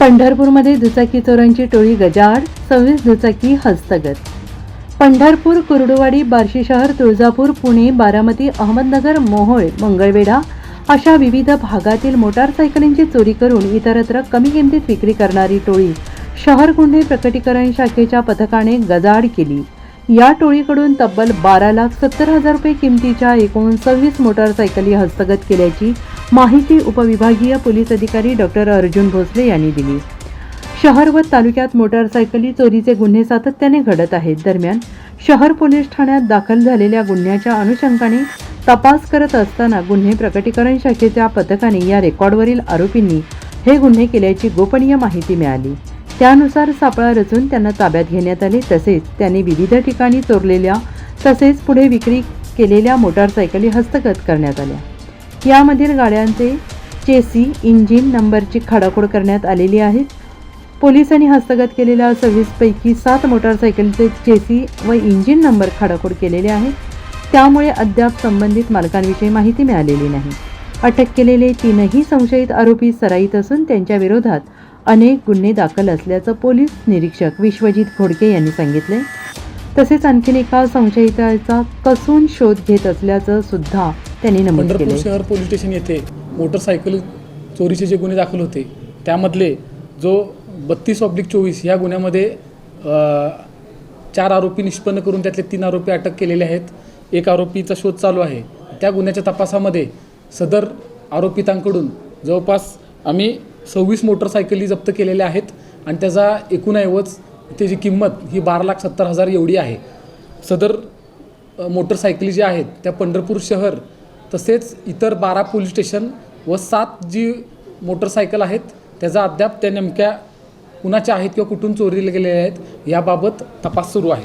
पंढरपूरमध्ये दुचाकी चोरांची टोळी गजाआड सव्वीस दुचाकी हस्तगत. पंढरपूर कुर्डुवाडी बार्शी शहर तुळजापूर पुणे बारामती अहमदनगर मोहोळ मंगळवेढा अशा विविध भागातील मोटारसायकलींची चोरी करून इतरत्र कमी किमतीत विक्री करणारी टोळी शहर गुन्हे प्रकटीकरण शाखेच्या पथकाने गजाआड केली. या टोळीकडून तब्बल बारा लाख सत्तर हजार रुपये किमतीच्या एकूण सव्वीस मोटारसायकली हस्तगत केल्याची माहिती उपविभागीय पोलीस अधिकारी डॉक्टर अर्जुन भोसले यांनी दिली. शहर व तालुक्यात मोटारसायकली चोरीचे गुन्हे सातत्याने घडत आहेत. दरम्यान शहर पोलीस ठाण्यात दाखल झालेल्या गुन्ह्याच्या अनुषंगाने तपास करत असताना गुन्हे प्रकटीकरण शाखेच्या पथकाने या रेकॉर्डवरील आरोपींनी हे गुन्हे केल्याची गोपनीय माहिती मिळाली. त्यानुसार सापळा रचून त्यांना ताब्यात घेण्यात आले. तसेच त्यांनी विविध ठिकाणी चोरलेल्या तसेच पुढे विक्री केलेल्या मोटारसायकली हस्तगत करण्यात आल्या. यामधील गाड्यांचे चेसी इंजिन नंबरची खाडाखोड करण्यात आलेली आहे. पोलिसांनी हस्तगत केलेल्या सव्वीसपैकी सात मोटारसायकलचे चेसी व इंजिन नंबर खाडाखोड केलेले आहे. त्यामुळे अद्याप संबंधित मालकांविषयी माहिती मिळालेली नाही. अटक केलेले तीनही संशयित आरोपी सराईत असून त्यांच्या विरोधात अनेक गुन्हे दाखल असल्याचं पोलीस निरीक्षक विश्वजित घोडके यांनी सांगितले तसेच आणखीन एका संशयिताचा कसून शोध घेत असल्याचं सुद्धा त्यांनी नमूद पंढरपूर केले शहर पोलीस स्टेशन येथे मोटरसायकल चोरीचे जे गुन्हे दाखल होते त्यामधले जो बत्तीस ऑब्लिक चोवीस या गुन्ह्यामध्ये चार आरोपी निष्पन्न करून त्यातले तीन आरोपी अटक केलेले आहेत. एक आरोपीचा शोध चालू आहे. त्या गुन्ह्याच्या तपासामध्ये सदर आरोपितांकडून जवळपास आम्ही सव्वीस मोटरसायकली जप्त केलेल्या आहेत आणि त्याचा एकूण ऐवज त्याची किंमत ही बारा लाख सत्तर हजार एवढी आहे. सदर मोटरसायकली ज्या आहेत त्या पंढरपूर शहर तसेच इतर बारा पोलीस स्टेशन व सात जी मोटरसायकल आहेत त्याचा अद्याप त्या नेमक्या कुणाच्या आहेत किंवा कुठून चोरीला गेलेल्या आहेत याबाबत तपास सुरू आहे.